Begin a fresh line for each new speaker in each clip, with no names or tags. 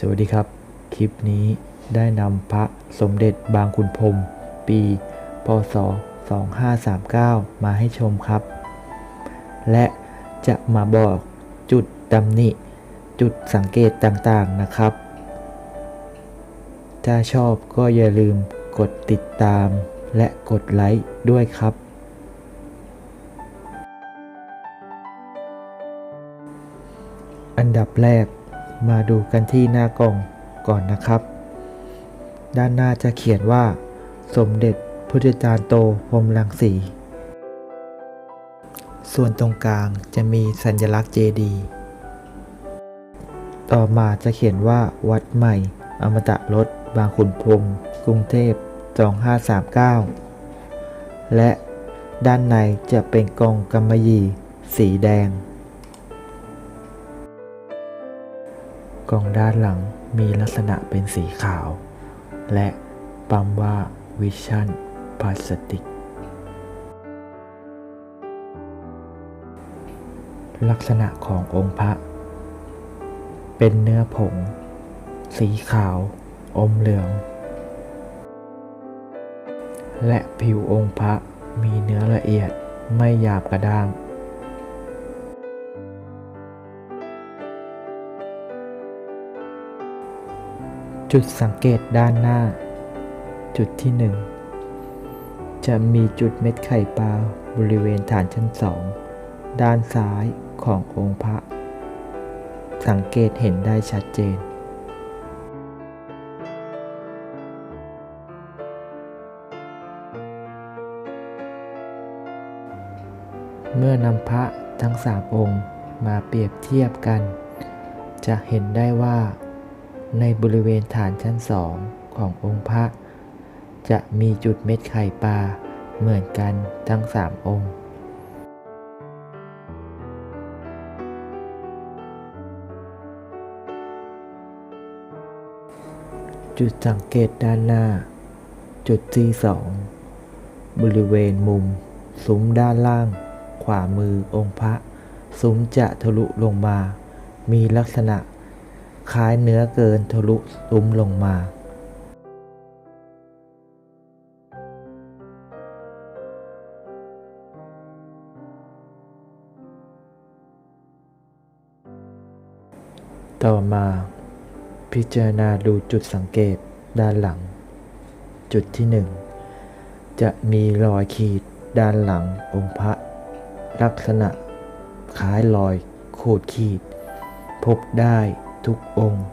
สวัสดีครับ คลิปนี้ได้นำพระสมเด็จบางขุนพรมปี พศ 2539 มาให้ชมครับ และจะมาบอกจุดตำหนิ จุดสังเกตต่างๆนะครับ ถ้าชอบก็อย่าลืมกดติดตามและกดไลค์ด้วยครับ อันดับแรก มาดูกันที่หน้ากล่องก่อนนะครับ ด้านหน้าจะเขียนว่า สมเด็จพุทธจารย์โตพรมรังสี ส่วนตรงกลางจะมีสัญลักษณ์เจดี ต่อมาจะเขียนว่าวัดใหม่ อมตะรถบางขุนพรมกรุงเทพ 2539 และด้านในจะเป็นกองกำมะหยี่สีแดง กล่องด้านหลังมีลักษณะเป็นสีขาว และปั๊มว่าวิชั่นพลาสติก ลักษณะขององค์พระ เป็นเนื้อผง สีขาว อมเหลือง และผิวองค์พระมีเนื้อละเอียดไม่หยาบกระด้าง จุดสังเกตด้านหน้า จุดที่ 1 จะมีจุดเม็ดไข่ปลาบริเวณฐานชั้นสองด้านซ้ายขององค์พระ สังเกตเห็นได้ชัดเจน เมื่อนำพระทั้งสามองค์มาเปรียบเทียบกัน จะเห็นได้ว่า ในบริเวณฐานชั้นสองขององค์พระ จะมีจุดเม็ดไข่ปลาเหมือนกันทั้งสามองค์ จุดสังเกตด้านหน้า จุดที่สองบริเวณมุมซุ้มด้านล่าง ขวามือองค์พระ ซุ้มจะทะลุลงมา มีลักษณะ คล้ายเนื้อเกินทะลุซุ้มลงมาต่อมา พิจารณาดูจุดสังเกตด้านหลัง จุดที่หนึ่งจะมีรอยขีดด้านหลังองค์พระ ลักษณะคล้ายรอยขูดขีด พบได้ ทุกองค์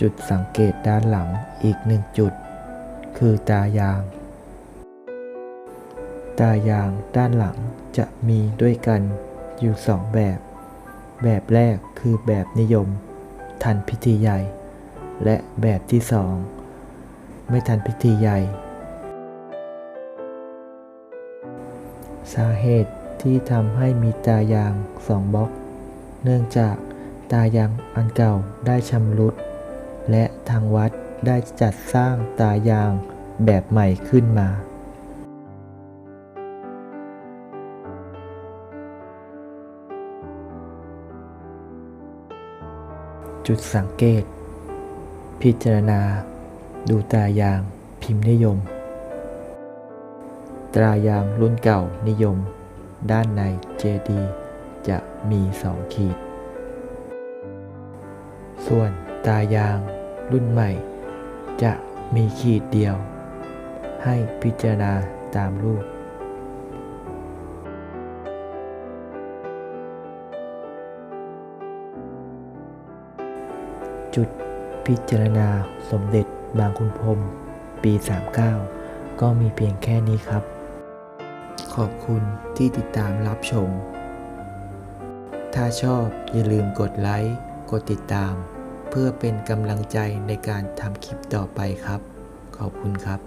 จุดสังเกตด้านหลังอีกหนึ่งจุด คือตายาง ตายางด้านหลังจะมีด้วยกันอยู่สองแบบ แบบแรกคือแบบนิยม ทันพิธีใหญ่ และแบบที่สองไม่ทันพิธีใหญ่ สาเหตุที่ทำให้มีตายางสองบล็อก เนื่องจากตายางอันเก่าได้ชำรุด และทางวัดได้จัดสร้างตายางแบบใหม่ขึ้นมา จุดสังเกต พิจารณา ดูตายางพิมพ์นิยม ตรายางรุ่นเก่านิยม ด้านในเจดีจะมีสองขีด ส่วนตายางรุ่นใหม่ จะมีขีดเดียว ให้พิจารณาตามรูป จุดพิจารณาสมเด็จบางคุณพรมปี 39 ก็มีเพียงแค่นี้ครับ ขอบคุณที่ติดตามรับชม ถ้าชอบอย่าลืมกดไลค์ กดติดตาม เพื่อเป็นกำลังใจในการทำคลิปต่อไปครับ ขอบคุณครับ